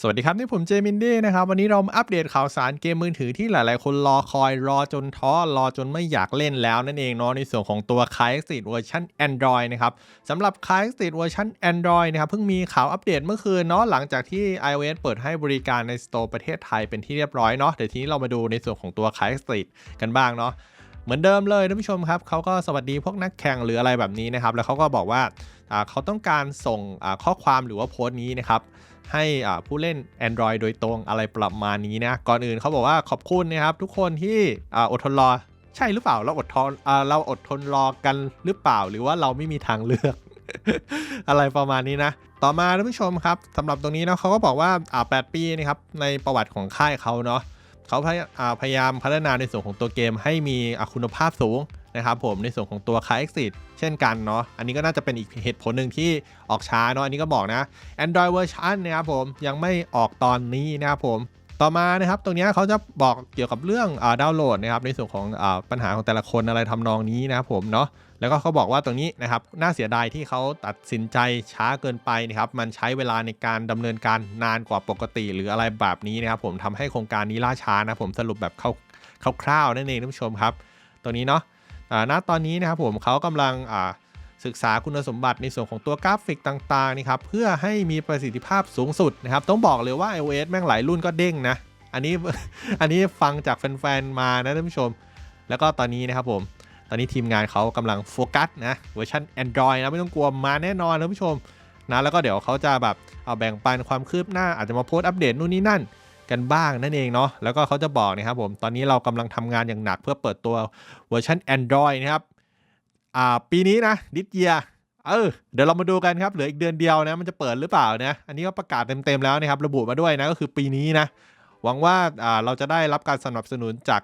สวัสดีครับ นี่ผมเจมินดี้นะครับ วันนี้เรามาอัปเดตข่าวสารเกมมือถือที่หลายๆ คนรอคอยรอจนท้อ รอจนไม่อยากเล่นแล้วนั่นเองเนาะในส่วนของตัว k a i x i t เวอร์ชัน Android นะครับสำหรับ k a i x i t เวอร์ชัน Android นะครับเพิ่งมีข่าวอัปเดตเมื่อคืนเนาะหลังจากที่ iOS เปิดให้บริการในสโตร์ประเทศไทยเป็นที่เรียบร้อยเนาะเดี๋ยวทีนี้เรามาดูในส่วนของตัว k a i x i t กันบ้างเนาะ เหมือนเดิมเลยท่านผู้ชมครับเขาก็สวัสดีพวกนักแข่งหรืออะไรแบบนี้นะครับ แล้วเขาก็บอกว่าเขาต้องการส่งข้อความหรือว่าโพสต์นี้นะครับให้ผู้เล่น Android โดยตรงอะไรประมาณนี้นะก่อนอื่นเขาบอกว่าขอบคุณนะครับทุกคนที่อดทนรอใช่หรือเปล่าเราอดทนเราอดทนรอกันหรือเปล่า หรือว่าเราไม่มีทางเลือก อะไรประมาณนี้นะ ต่อมาท่านผู้ชมครับสำหรับตรงนี้เนาะเขาก็บอกว่าอ่า8ปีนะครับในประวัติของค่ายเขาเนาะ เขาพยาพยายามพัฒนาในส่วนของตัวเกมให้มีคุณภาพสูงนะครับผมในส่วนของตัวคาเอ็กซิเช่นกันเนาะอันนี้ก็น่าจะเป็นอีกเหตุผลหนึ่งที่ออกช้าเนาะอันนี้ก็บอกนะ Android เวอร์ชันนะครับผมยังไม่ออกตอนนี้นะครับผม ต่อมานะครับตรงนี้เขาจะบอกเกี่ยวกับเรื่องอดาวน์โหลดนะครับในส่วนของอปัญหาของแต่ละคนอะไรทำนองนี้นะครับผมเนาะแล้วก็เขาบอกว่าตรงนี้นะครับน่าเสียดายที่เขาตัดสินใจช้าเกินไปนะครับมันใช้เวลาในการดำเนินการนานกว่าปกติ หรืออะไรแบบนี้นะครับผมทำให้โครงการนี้ล่าช้านะผมสรุปแบบคร่าวๆนั่นเองท่านผู้ชมครับ ตรงนี้เนาะอ่าณตอนนี้นะครับผมเขากำลังอ่า ศึกษาคุณสมบัติในส่วนของตัวกราฟิกต่างๆนี่ครับเพื่อให้มีประสิทธิภาพสูงสุดนะครับต้องบอกเลยว่า iOS แม่งหลายรุ่นก็เด้งนะอันนี้อันนี้ฟังจากแฟนๆมานะท่านผู้ชม แล้วก็ตอนนี้นะครับผมตอนนี้ทีมงานเขากำลังโฟกัสนะเวอร์ชัน Android นะไม่ต้องกลัวมาแน่นอนท่านผู้ชมนะแล้วก็เดี๋ยวเขาจะแบบเอาแบ่งปันความคืบหน้าอาจจะมาโพสต์อัปเดตนู่นนี่นั่นกันบ้างนั่นเองเนาะแล้วก็เขาจะบอกนะครับผมตอนนี้เรากำลังทำงานอย่างหนักเพื่อเปิดตัวเวอร์ชัน Android นะครับ อ่าปีนี้นะดิสเยียเออเดี๋ยวเรามาดูกันครับเหลืออีกเดือนเดียวนะมันจะเปิดหรือเปล่านะอันนี้ก็ประกาศเต็มๆแล้วนะครับระบุมาด้วยนะก็คือปีนี้นะหวังว่าอ่าเราจะได้รับการสนับสนุนจาก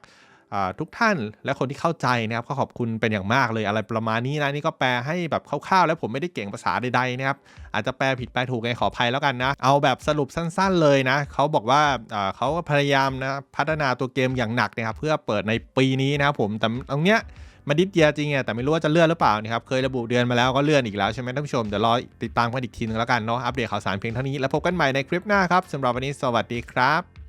ทุกท่านและคนที่เข้าใจนะครับก็ขอบคุณเป็นอย่างมากเลยอะไรประมาณนี้นะนี่ก็แปลให้แบบคร่าวๆ แล้วผมไม่ได้เก่งภาษาใดๆนะครับอาจจะแปลผิดแปลถูกไงขออภัยแล้วกันนะเอาแบบสรุปสั้นๆเลยนะเขาบอกว่าอ่าเขาก็พยายามนะพัฒนาตัวเกมอย่างหนักนะครับเพื่อเปิดในปีนี้นะครับผมแต่ตรงเนี้ย มาดิสเยียจริงอะแต่ไม่รู้ว่าจะเลื่อนหรือเปล่านะครับเคยระบุเดือนมาแล้วก็เลื่อนอีกแล้วใช่ไหมท่านผู้ชมเดี๋ยวรอติดตามกันอีกทีนึงแล้วกันเนาะอัปเดตข่าวสารเพียงเท่านี้แล้วพบกันใหม่ในคลิปหน้าครับสำหรับวันนี้สวัสดีครับ